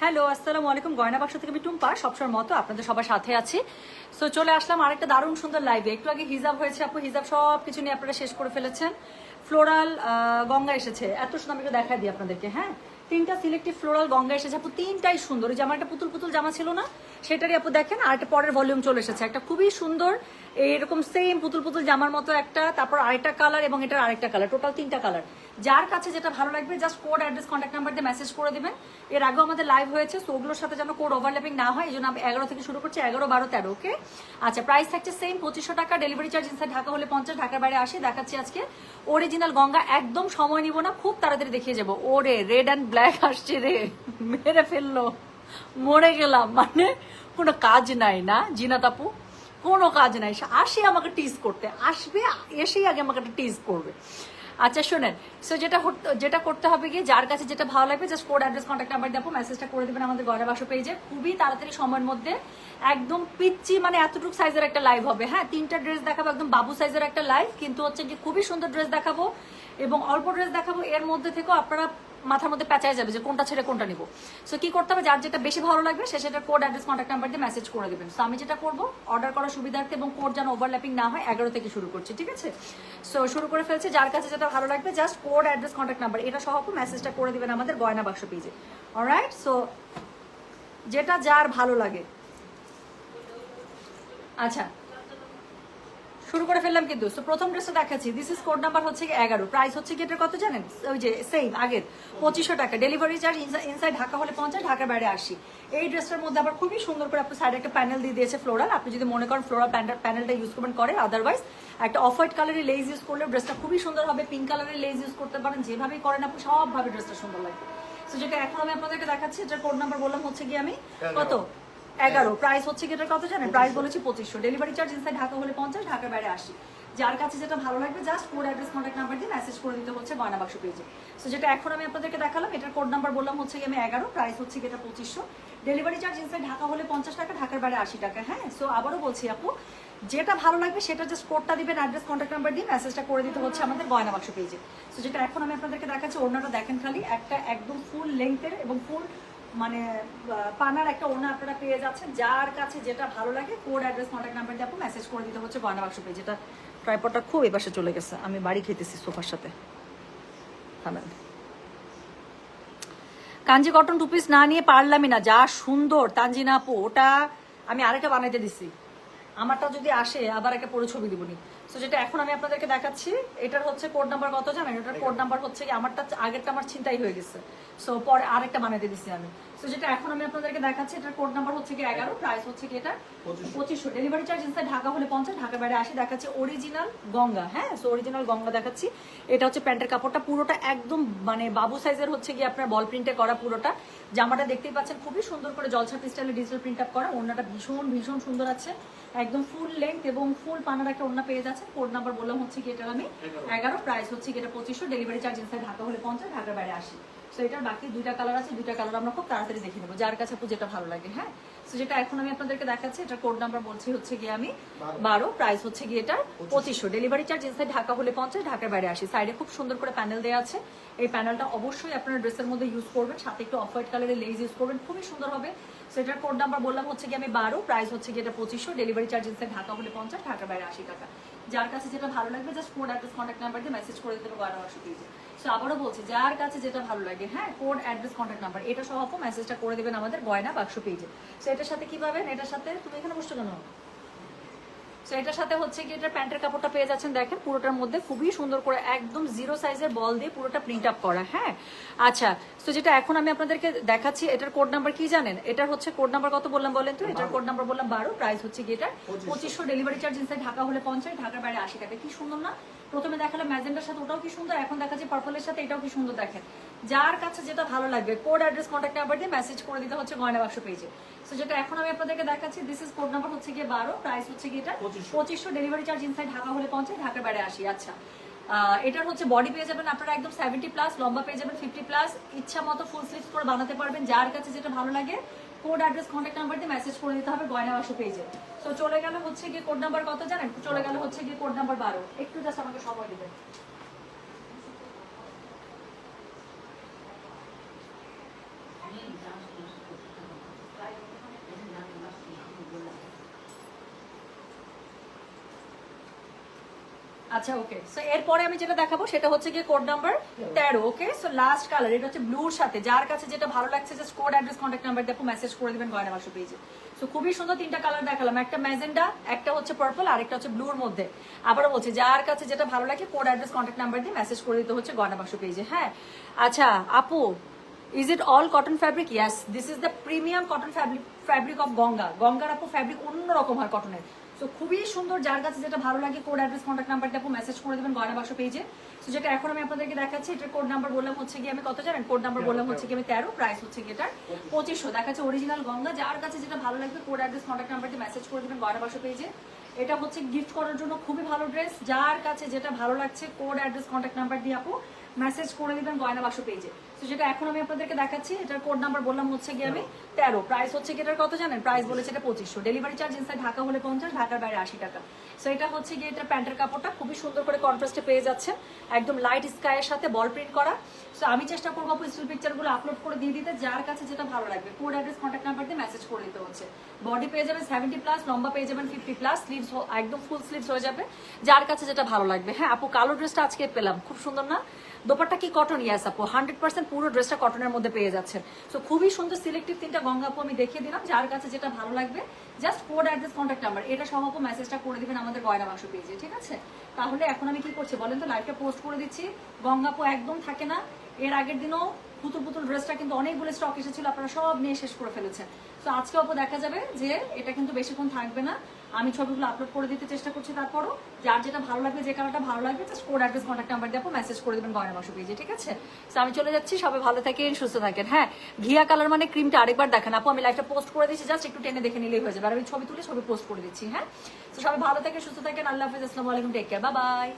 Hello আসসালামু আলাইকুম। গয়না বাক্স থেকে আমি টুম্পা, সবসময় মতো আপনাদের সবার সাথে আছি। সো চলে আসলাম আরেকটা দারুণ সুন্দর লাইভে একটু আগে হিজাব হয়েছে আপু, হিজাব সব কিছু নিয়ে আপনারা শেষ করে ফেলেছেন। ফ্লোরাল গঙ্গা এসেছে। এত সুন্দর আমি একটু দেখাই দিই আপনাদেরকে হ্যাঁ? তিনটা সিলেক্টিভ ফ্লোরাল গঙ্গা এসেছে। আপু, তিনটাই সুন্দর। ওই যে আমার একটা পুতুল পুতুল জামা ছিল না, সেটারই আপু দেখেন, আর একটা পরের ভলিউম চলে এসেছে। একটা খুবই সুন্দর এরকম সেম পুতুল পুতুল জামার মতো একটা, তারপর আরেকটা কালার এবং এটার আরেকটা কালার টোটাল তিনটা কালার যার কাছে যেটা ভালো লাগবে just code address contact number দিয়ে মেসেজ করে দিবেন। এর আগেও আমাদের লাইভ হয়েছে সো ওগুলোর সাথে যেন কোড ওভারল্যাপিং না হয় এই জন্য আমি এগারো থেকে শুরু করছি, এগারো, বারো, তেরো ওকে আচ্ছা প্রাইস থাকছে সেম পঁচিশশো টাকা ডেলিভারি চার্জ ইনসাইড ঢাকা হলে পঞ্চাশ, ঢাকার বাইরে আসে দেখাচ্ছি আজকে। অরিজিনাল গঙ্গা একদম সময় নিব না, খুব তাড়াতাড়ি দেখিয়ে যাব। ওরে রেড অ্যান্ড ব্ল্যাক আসছে রে, মেরে ফেলল, মরে গেলাম মানে কোনো কাজ নাই না, জিনাত আপু। কোনো কাজ নাই। আসে আমাকে টিজ করতে। আসবে, এসেই আগে আমাকে একটা টিজ করবে। আচ্ছা শোনেন। সো যেটা যেটা করতে হবে কি যার কাছে যেটা ভালো লাগবে just code address contact number দেবো মেসেজটা করে দেবেন আমাদের গয়না বাসো পেজে। খুবই তাড়াতাড়ি সময়ের মধ্যে একদম পিচ্ছি মানে এতটুকু সাইজের একটা লাইভ হবে। হ্যাঁ তিনটা ড্রেস দেখাবো, একদম বাবু সাইজের একটা লাইভ কিন্তু হচ্ছে কি খুবই সুন্দর ড্রেস দেখাবো এবং অল্প ড্রেস দেখাবো। এর মধ্যে থেকেও আপনারা মাথার মধ্যে প্যাঁচায় যাবে যে কোনটা ছেড়ে কোনটা নিব। সো কি করতে হবে? যার যেটা বেশি ভালো লাগবে, সে সেটা কোড অ্যাড্রেস কন্ট্যাক্ট নাম্বার দিয়ে মেসেজ করে দেবেন। সো আমি যেটা করব অর্ডার করার সুবিধার্থে এবং কোড যেন ওভারল্যাপিং না হয়, এগারো থেকে শুরু করছি, ঠিক আছে? সো শুরু করে ফেলছে। যার কাছে যেটা ভালো লাগবে just code address contact number এটা সহ মেসেজটা করে দিবেন আমাদের গয়না বাক্স পেজে অলরাইট সো যেটা যার ভালো লাগে। আচ্ছা শুরু করে ফেললাম কিন্তু। তো প্রথম ড্রেসটা দেখাচ্ছি। দিস ইজ কোড নাম্বার হচ্ছে এগারো। প্রাইস হচ্ছে কি এটার কত জানেন? ওই যে সেম আগের। পঁচিশশো টাকা। ডেলিভারি চার্জ ইনসাইড ঢাকা হলে পঞ্চাশ ঢাকার বাইরে আসি। এই ড্রেসটার মধ্যে আবার খুবই সুন্দর করে আপনার সাইডে একটা প্যানেল দিয়ে দিয়েছে ফ্লোরাল আপনি যদি মনে করেন ফ্লোরাল প্যানেলটা ইউজ করবেন করে আদারওয়াইজ একটা অফ হোয়াইট কালারের লেজ ইউজ করলে ড্রেসটা খুবই সুন্দর হবে। পিঙ্ক কালারের লেজ ইউজ করতে পারেন। যেভাবেই করেন আপনি সবভাবে ড্রেসটা সুন্দর লাগবে। তো যেটা এখন আমি আপনাদেরকে দেখাচ্ছি এটার কোড নাম্বার বললাম হচ্ছে কি আমি কত? এগারো। প্রাইস হচ্ছে এটার কত জানেন? প্রাইস বলেছি পঁচিশশো। ডেলিভারি চার্জ ইনসাইড ঢাকা হলে পঞ্চাশ, ঢাকার বাইরে আসি যার কাছে যেটা ভালো লাগবে just code address contact number দিয়ে মেসেজ করে দিতে হচ্ছে গয়না বাক্স পেজে সো যেটা এখন আমি আপনাদেরকে দেখালাম, এটার কোড নাম্বার বললাম হচ্ছে আমি এগারো প্রাইস হচ্ছে এটা পঁচিশশো। ডেলিভারি চার্জ ইনসাইড ঢাকা হলে পঞ্চাশ টাকা, ঢাকার বাইরে আশি টাকা হ্যাঁ? সো আবারও বলছি আপু, যেটা ভালো লাগবে সেটা জাস্ট কোডটা দিবেন অ্যাড্রেস কন্ট্যাক্ট নাম্বার দিয়ে মেসেজটা করে দিতে হচ্ছে আমাদের গয়না বাক্স পেজে সো যেটা এখন আমি আপনাদেরকে দেখাচ্ছি ওনাটা দেখেন খালি, একটা একদম ফুল লেংথের এবং ফুল মানে পানার একটা ওনা আপনারা পেয়ে যাচ্ছেন। যার কাছে যেটা ভালো লাগে কোড অ্যাড্রেস কন্ট্যাক্ট নাম্বার দিয়ে মেসেজ করে দিতে হচ্ছে গয়না বাক্স পেয়ে যেটা ট্রাইপডটা খুব এপাশে চলে গেছে। আমি বাড়ি খেতেছি সোফার সাথে। থামেন। কাঞ্জি কটন টু পিস না নিয়ে পারলামই না, যা সুন্দর। তানজিনা আপু, ওটা আমি আরেকটা বানাইতে দিছি। আমারটা যদি আসে, আবার একটা পরে ছবি দিবনি সো যেটা এখন আমি আপনাদেরকে দেখাচ্ছি এটার হচ্ছে কোড নাম্বার কত জানেন? এটার কোড নাম্বার হচ্ছে কি আমারটা আগেরটা আমার চিন্তাই হয়ে গেছে। সো পরে আরেকটা বানাইতে দিছি আমি। সো যেটা এখন আমি আপনাদেরকে দেখাচ্ছি এটার কোড নাম্বার হচ্ছে কি এগারো প্রাইস হচ্ছে কি এটা? পঁচিশশো। ডেলিভারি চার্জ ইনসাইড ঢাকা হলে পঞ্চাশ ঢাকার বাইরে আসি দেখাচ্ছি অরিজিনাল গঙ্গা হ্যাঁ? সো অরিজিনাল গঙ্গা দেখাচ্ছি। এটা হচ্ছে প্যান্টের কাপড়টা। পুরোটা একদম মানে বাবু সাইজের হচ্ছে কি আপনার বল প্রিন্টে করা পুরোটা। জামাটা দেখতেই পাচ্ছেন খুবই সুন্দর করে জলছা পিস্টাইলে ডিজিটাল প্রিন্ট আপ করা। ওড়নাটা ভীষণ ভীষণ সুন্দর আছে। একদম ফুল লেন্থ এবং ফুল পানার একটা ওড়না পেয়ে যাচ্ছে কোড নাম্বার বললাম হচ্ছে কি এটা আমি এগারো। প্রাইস হচ্ছে কি এটা পঁচিশশো ডেলিভারি চার্জ ইনসাইড ঢাকা হলে পঞ্চাশ ঢাকার বাইরে আসি সো এটার বাকি দুইটা কালার আছে দুইটা কালার আমরা খুব তাড়াতাড়ি দেখে নেব যার কাছে পুজোটা যেটা ভালো লাগে হ্যাঁ? যেটা এখন আমি আপনাদেরকে দেখাচ্ছি এটা কোড নাম্বার বলছি হচ্ছে গিয়ে আমি বারো প্রাইস হচ্ছে গিয়ে এটা পঁচিশশো। ডেলিভারি চার্জ ইনসাইড ঢাকা হলে পঞ্চাশ ঢাকার বাইরে আসি। সাইডে খুব সুন্দর করে প্যানেল দেওয়া আছে। এই প্যানেলটা অবশ্যই আপনার ড্রেসের মধ্যে ইউজ করবেন, সাথে একটু অফ হোয়াইট কালারের লেজ ইউজ করবেন, খুবই সুন্দর হবে। সো এটার কোড নাম্বার বললাম হচ্ছে কি আমি বারো প্রাইস হচ্ছে কি এটা পঁচিশশো। ডেলিভারি চার্জ ইনসাইড ঢাকা হলে পঞ্চাশ ঢাকার বাইরে আশি টাকা যার কাছে যেটা ভালো লাগবে just code address contact number দিয়ে মেসেজ করে দিতে হবে বারো মাসে পেয়েছে সো আবারও বলছি যার কাছে যেটা ভালো লাগে হ্যাঁ কোড অ্যাড্রেস কন্ট্যাক্ট নাম্বার এটা সহ মেসেজটা করে দেবেন আমাদের গয়না বাক্স পেজে সো এটার সাথে কি পাবেন? এটার সাথে তুমি এখানে বসছো কেন? সো এটার সাথে হচ্ছে কি এটা প্যান্টের কাপড়টা পেয়ে যাচ্ছেন দেখেন পুরোটার মধ্যে খুবই সুন্দর করে একদম জিরো সাইজের বল দিয়ে পুরোটা প্রিন্ট আপ করা হ্যাঁ। আচ্ছা তো যেটা এখন আমি আপনাদেরকে দেখাচ্ছি এটার কোড নাম্বার কি জানেন? এটার হচ্ছে কোড নাম্বার কত বললাম বলেন তো? এটার কোড নাম্বার বললাম বারো প্রাইস হচ্ছে কি এটা? পঁচিশশো। ডেলিভারি চার্জ ইনসাইড ঢাকা হলে পঞ্চাশ ঢাকার বাইরে আশি টাকা। কি সুন্দর না? প্রথমে দেখালাম ম্যাজেন্ডার সাথে ওটাও কি সুন্দর? এখন দেখাচ্ছি পার্পলের সাথে এটাও কি সুন্দর দেখেন। যার কাছে যেটা ভালো লাগবে কোড অ্যাড্রেস কন্ট্যাক্ট নাম্বার দিয়ে মেসেজ করে দিতে হচ্ছে গয়না বাক্স পেজে সো যেটা এখন আমি আপনাদেরকে দেখাচ্ছি দিস ইজ কোড নাম্বার হচ্ছে গিয়ে বারো প্রাইস হচ্ছে গিয়ে এটা পঁচিশশো। ডেলিভারি চার্জ ইনসাইড ঢাকা হলে পঞ্চাশ ঢাকার বাইরে আসি। আচ্ছা আহ, এটার হচ্ছে বডি পেয়ে যাবেন আপনারা একদম সেভেন্টি প্লাস লম্বা পেয়ে যাবেন ফিফটি প্লাস ইচ্ছা মতো ফুল স্লিভস করে বানাতে পারবেন। যার কাছে যেটা ভালো লাগে কোড অ্যাড্রেস কন্ট্যাক্ট নাম্বার দিয়ে মেসেজ করে দিতে হবে গয়না বাসু পেজে তো চলে গেল হচ্ছে গিয়ে কোড নাম্বার কত জানেন? চলে গেল হচ্ছে গিয়ে কোড নাম্বার বারো। একটু জাস্ট আমাকে সময় দিবেন। আচ্ছা ওকে সো এরপরে আমি যেটা দেখাবো সেটা হচ্ছে গিয়ে কোড নাম্বার তেরো ওকে সো লাস্ট কালার এটা হচ্ছে ব্লুর সাথে। যার কাছে যেটা ভালো লাগছে just code address contact number দেখো মেসেজ করে দিবেন গয়না বাসু পেজে সো খুবই সুন্দর তিনটা কালার দেখালাম। একটা ম্যাজেন্ডা একটা হচ্ছে পার্পল আর একটা হচ্ছে ব্লুর মধ্যে। আবারও বলছি, যার কাছে যেটা ভালো লাগে কোড অ্যাড্রেস কন্ট্যাক্ট নাম্বার দিয়ে মেসেজ করে দিতে হচ্ছে গয়না বাসু পেজে হ্যাঁ? আচ্ছা আপু is it all cotton fabric yes this is the premium cotton fabric fabric of Ganga গঙ্গার আপু ফ্যাব্রিক অন্যরকম হয় কটনের তো খুবই সুন্দর যার কাছে যেটা ভালো লাগে কোড অ্যাড্রেস কন্ট্যাক্ট নাম্বারটা আপু মেসেজ করে দেবেন গয়না বাসা পেজে সো যেটা এখন আমি আপনাদেরকে দেখাচ্ছি এটার কোড নাম্বার বললাম হচ্ছে গিয়ে আমি কত জানেন? কোড নাম্বার বললাম হচ্ছে কি আমি তেরো প্রাইস হচ্ছে গিয়ে এটার পঁচিশশো। দেখাচ্ছে অরিজিনাল গঙ্গা যার কাছে যেটা ভালো লাগবে কোড অ্যাড্রেস কন্ট্যাক্ট নাম্বারটি মেসেজ করে দেবেন গয়না বাসা পেজে এটা হচ্ছে গিফট করার জন্য খুবই ভালো ড্রেস যার কাছে যেটা ভালো লাগছে কোড অ্যাড্রেস কন্ট্যাক্ট নাম্বার দিয়ে আপু মেসেজ করে দিবেন গয়না বাসু পেজে তো যেটা এখন আমি আপনাদেরকে দেখাচ্ছি, এটার কোড নাম্বার বললাম হচ্ছে গিয়ে আমি তেরো। প্রাইস হচ্ছে কি এটার কত জানেন? প্রাইস বলেছে এটা পঁচিশশো। ডেলিভারি চার্জ ইনসাইড ঢাকা হলে পঞ্চাশ, ঢাকার বাইরে আশি টাকা। সো এটা হচ্ছে গিয়ে এটার প্যান্টের কাপড়টা। খুবই সুন্দর করে কন্ট্রাস্টে পেয়ে যাচ্ছে। একদম লাইট স্কাইয়ের সাথে বল প্রিন্ট করা। সো আমি চেষ্টা করব স্টিল পিকচারগুলো আপলোড করে দিয়ে দিতে। যার কাছে যেটা ভালো লাগবে কোড অ্যাড্রেস কন্ট্যাক্ট নাম্বার দিয়ে মেসেজ করে দিতে হচ্ছে। বডি পেয়ে যাবেন সেভেন্টি প্লাস লম্বা পেয়ে যাবেন ফিফটি প্লাস স্লিভস একদম ফুল স্লিভস হয়ে যাবে। যার কাছে যেটা ভালো লাগবে। হ্যাঁ আপু, কালো ড্রেসটা আজকে পেলাম। খুব সুন্দর না? দোপাট্টা কি কটন ইয়াস আপু হান্ড্রেড পার্সেন্ট পুরো ড্রেসটা কটনের মধ্যে পেয়ে যাচ্ছেন। সো খুবই সুন্দর সিলেক্টিভ তিনটা গঙ্গা আপু আমি দেখিয়ে দিলাম। যার কাছে যেটা ভালো লাগবে just code address contact number এটা সব আপু মেসেজটা করে দিবেন আমাদের গয়না বাক্স পেজে ঠিক আছে? তাহলে এখন আমি কি করছি বলেন তো? লাইভটা পোস্ট করে দিচ্ছি। গঙ্গা আপু একদম থাকে না। এর আগের দিনও পুতুল পুতুল ড্রেসটা কিন্তু অনেকগুলো স্টক এসেছিল। আপনারা সব নিয়ে শেষ করে ফেলেছেন। তো আজকে অপর দেখা যাবে যে এটা কিন্তু বেশিক্ষণ থাকবে না। আমি ছবিগুলো আপলোড করে দিতে চেষ্টা করছি তারপরও। যার যেটা ভালো লাগবে, যে কালারটা ভালো লাগবে just code address contact number দিয়ে মেসেজ করে দেবেন গয়না মাসু পেজে ঠিক আছে? তো আমি চলে যাচ্ছি, সবাই ভালো থাকেন, সুস্থ থাকেন। হ্যাঁ ঘিয়া কালার মানে ক্রিমটা আরেকবার দেখেন আপু, আমি লাইভটা পোস্ট করে দিচ্ছি জাস্ট একটু টেনে দেখে নিলেই হয়ে যাবে। আর আমি ছবি তুলে, ছবি পোস্ট করে দিচ্ছি হ্যাঁ? তো সবাই ভালো থাকেন, সুস্থ থাকেন, আল্লাহ হাফিজ, আসসালামু আলাইকুম টেক কেয়ার বাই